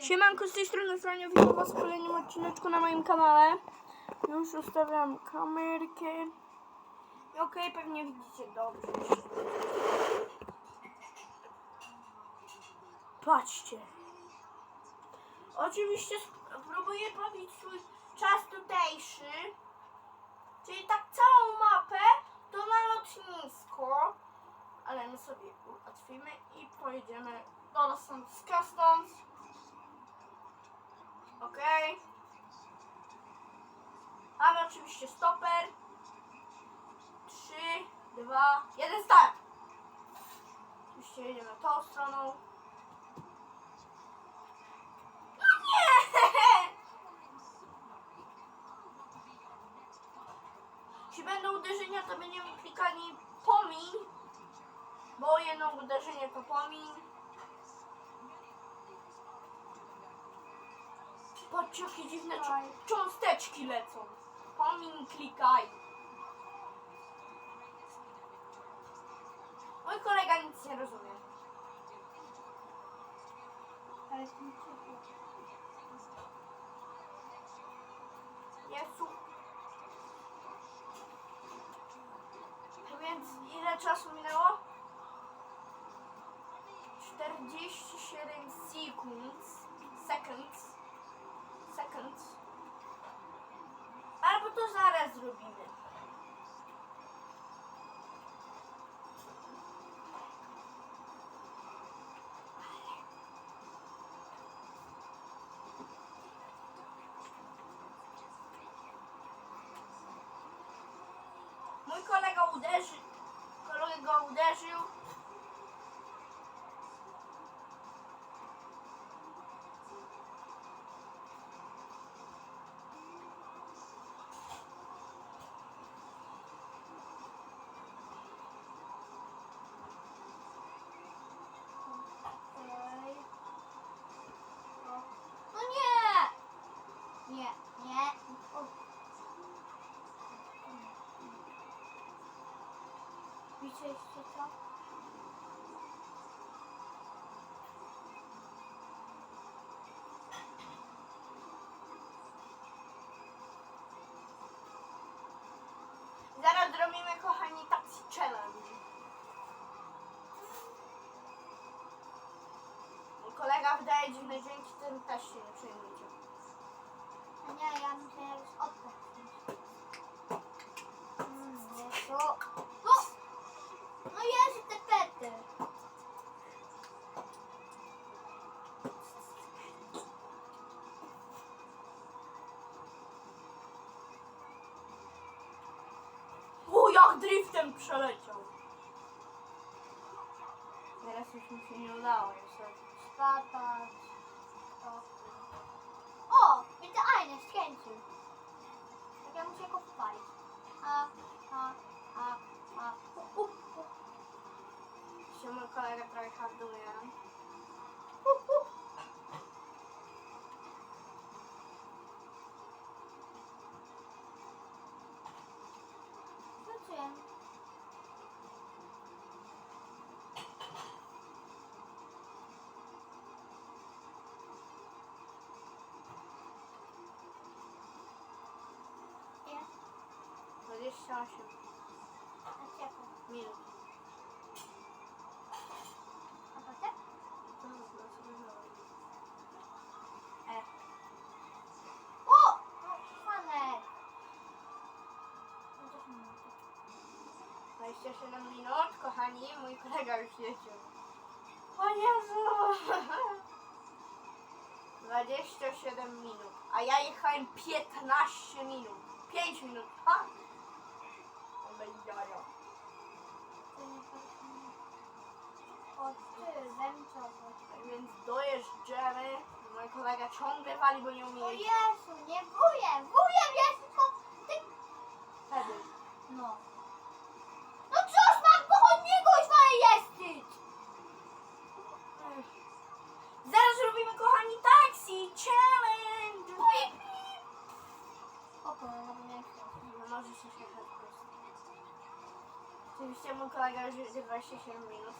Siemanko, z tej strony Franio, witam was w kolejnym odcineczku na moim kanale. Już ustawiam kamerkę. Okej, pewnie widzicie dobrze. Patrzcie. Oczywiście próbuję bawić swój czas tutejszy. Czyli tak całą mapę to na lotnisko. Ale my sobie ułatwimy i pojedziemy do Los Santos Customs. Okej. Mamy oczywiście stoper. 3, 2, 1, start! Oczywiście jedziemy tą stroną. No nie! Jeśli będą uderzenia, to będziemy klikali pomiń. Bo jedno uderzenie to pomiń. Patrzcie, jakie dziwne cząsteczki lecą. Pomiń, klikaj. Mój kolega nic nie rozumie. Ale ciepło. Jezu. Więc ile czasu minęło? 47 sekund. Seconds. Seconds. Albo to zaraz zrobimy. Mój kolega uderzy, kolega uderzył. Widzieliście co? Zaraz zrobimy, kochani, taxi challenge. Mój kolega wydaje dziwne dźwięki, tym też się nie przejmujcie. A nie, ja muszę już O, jak driftem przeleciał. Teraz już mi się nie udało niestety. Spadać. O! Ajne, skręcił. Tak ja muszę go wpalić. A, a, a, a. Mój kolega trochę harduje. 28 Na ciepło. minut. A? E. 27 minut, kochani, mój kolega już jedzie. O Jezu! 27 minut, a ja jechałem 15 minut. 5 minut, ha? Więc dojeżdżamy. Mój kolega ciągle wali, bo nie umie O jeździć. Jezu, nie wujem! Wujem jest tylko ty... Wtedy. No. No cóż mam po chodniku już ma jeździć! Ech. Zaraz robimy, kochani, taxi challenge! O kurwa, bo nie chcę. No się jechać po prostu. Oczywiście mój kolega już jedzie 27 minut.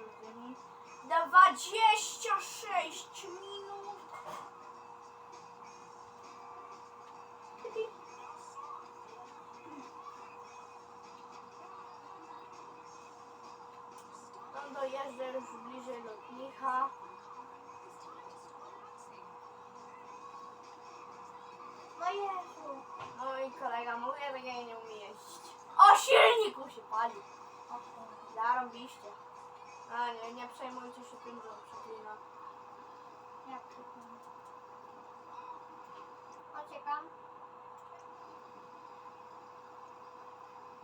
Godzin. 26 minut. On dojeżdża już bliżej lotnika. No Jezu. No i kolega mówi, że ja nie umie jeździć. O, silnik mu się pali. Zarobiście. A nie, nie przejmujcie się tym, że przeklina. Jak tam? Uciekam.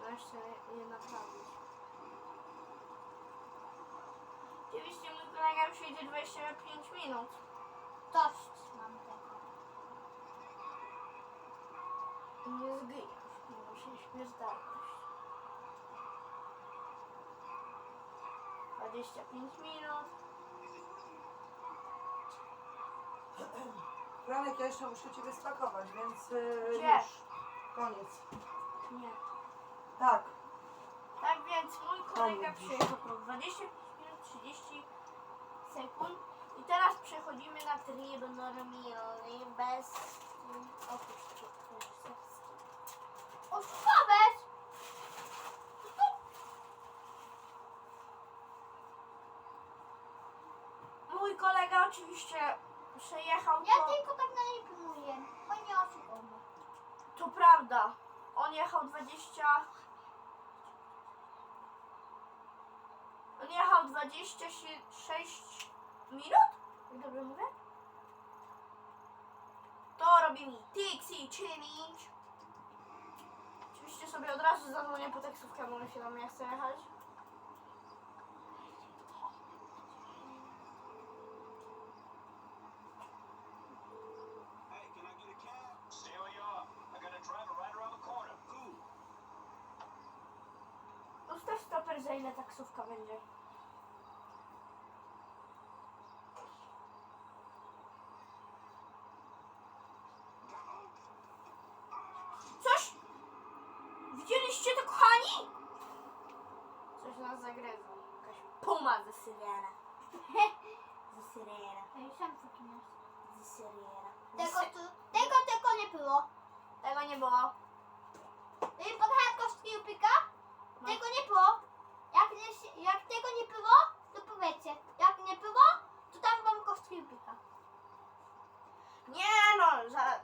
No jeszcze nie, naprawić. Oczywiście mój kolega już jedzie 25 minut. Dość mam tego. Nie zginiesz, bo się śmiertelność. 25 minut. Franek, ja jeszcze muszę Ciebie spakować, więc yy, Gdzie? już. Koniec. Nie. Tak. Tak więc mój kolega przyjechał po 25 minut 30 sekund. I teraz przechodzimy na tryb normalny bez mm, reżyserskiego. O, Sławek! Mój kolega oczywiście przejechał Ja to. tylko tak na niej próbuję. On nie oszukał mnie. To prawda. On jechał 20. On jechał 26 minut? Jak dobrze mówię? To robi mi Tixi Challenge. Oczywiście sobie od razu zadzwonię po taksówkę, bo on się do mnie chce jechać. Za ile taksówka będzie. Coś? Widzieliście to, kochani? Coś nas zagryzło. Jakaś puma ze syrena. Ze syrena. Sam. Ze syrena. Tego, tu, tego tylko nie było. Tego nie było. Ej, podchałem kostki upyka? No. Tego nie było. Jak, jak tego nie było, to powiedzcie. Jak nie było, to tam wam kostki upyka. Nie no,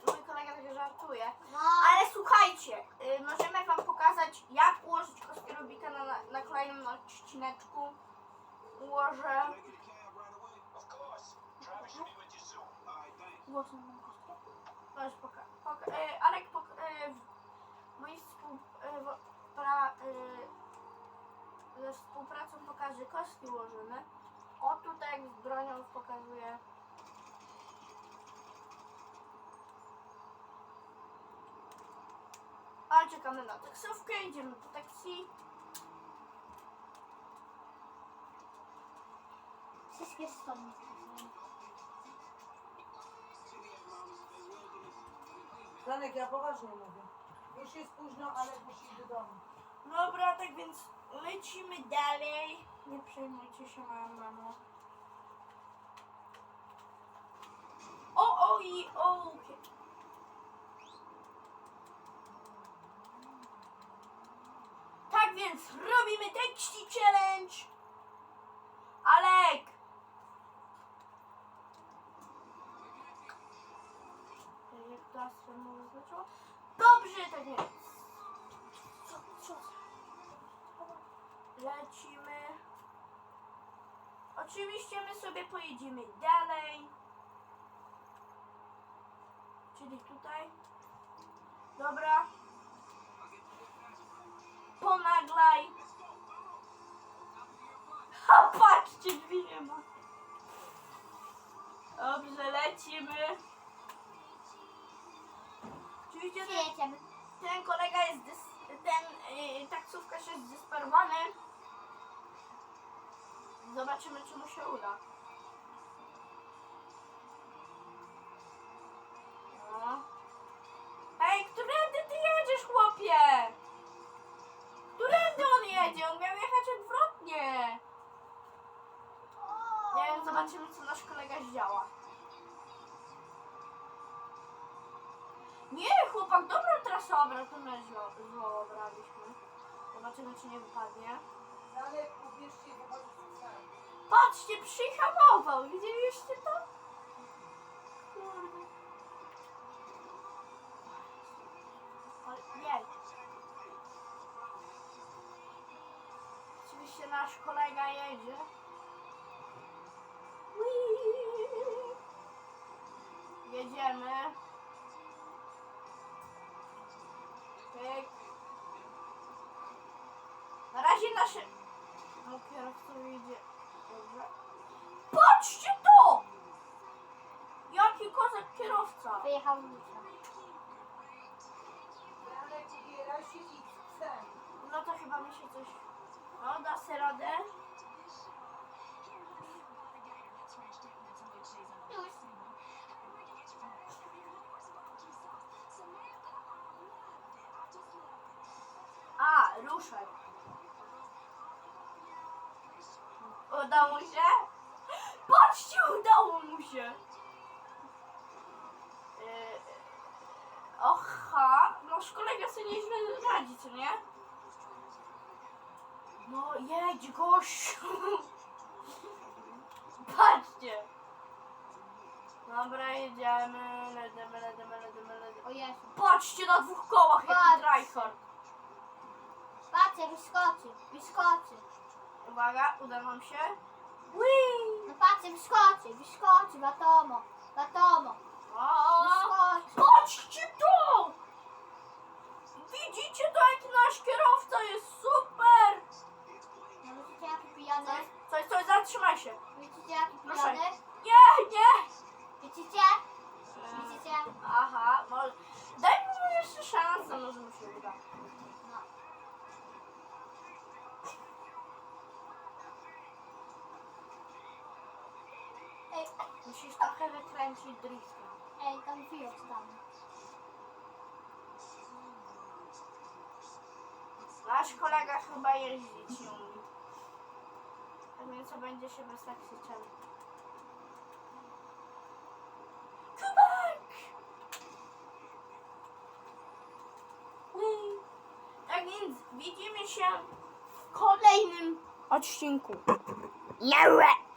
mój kolega tak żartuje. No, Ale słuchajcie, y, możemy wam pokazać jak ułożyć kostkę Rubika na, na, na kolejnym odcineczku. Ułożę. Głośno mam kostkę. Możesz poka- poka- y, Alek, pok- y, mojej współpra- y, ze współpracą pokaże kostki ułożymy. O tutaj z bronią pokazuje. Ale czekamy na taksówkę, idziemy po taksi. Wszystkie pokazują. Franek, ja poważnie mówię. Już jest późno, ale musi iść do domu. Dobra, tak więc lecimy dalej. Nie przejmujcie się moją mamą. O, o i o. Tak więc robimy tekści challenge. Alek! Dobrze, tak więc. Oczywiście my sobie pojedziemy dalej. Czyli tutaj. Dobra. Ponaglaj. Ha, patrzcie, drzwi nie ma. Dobrze, lecimy. Oczywiście ten, ten kolega jest, dys, ten taksówkarz jest zdesperowany. Zobaczymy, czy mu się uda. No. Ej, którędy ty jedziesz, chłopie? Którędy on jedzie? On miał jechać odwrotnie. Nie wiem, zobaczymy, co nasz kolega zdziała. Nie, chłopak, dobrą trasę obrad, to my zło, zło obraliśmy. Zobaczymy, czy nie wypadnie. Patrzcie, przyhamował. Widzieliście to? Kurde. Oczywiście nasz kolega jedzie. Jedziemy. No kierowca idzie. Dobrze. Patrzcie to! Jaki kozak kierowca! Wyjechał chcę. No to chyba mi się coś... No, da se radę. Już. A, ruszaj. Udało się? Patrzcie, udało mu się. Yy, Oha, nasz kolega sobie nieźle radzi, co nie? No jedź gościu. Patrzcie. Dobra, jedziemy, lecimy, lecimy. O Jezu. Patrzcie na dwóch kołach, jaki Patrz. tryhard. Patrzcie, wyskoczy, wyskoczy. Uwaga, uda nam się. Whee! No patrzcie, wyskoczy, wyskoczy, wiadomo, wiadomo. Wyskoczy. patrzcie to! Widzicie to, jak nasz kierowca jest super! No widzicie jaki pijany? Coś, coś, coś zatrzymaj się. Widzicie jaki Proszę. pijany? Nie, nie! Widzicie? Widzicie? Aha, może... Daj mu jeszcze szansę, może mu się uda. No. Ej, Musisz trochę wykręcić driftem. ej, tam chwilę tam. Nasz kolega chyba jeździć nie umie. Tak więc co będzie się bez tak krzyczał. Kubek! Tak więc widzimy się w kolejnym odcinku. Yeah!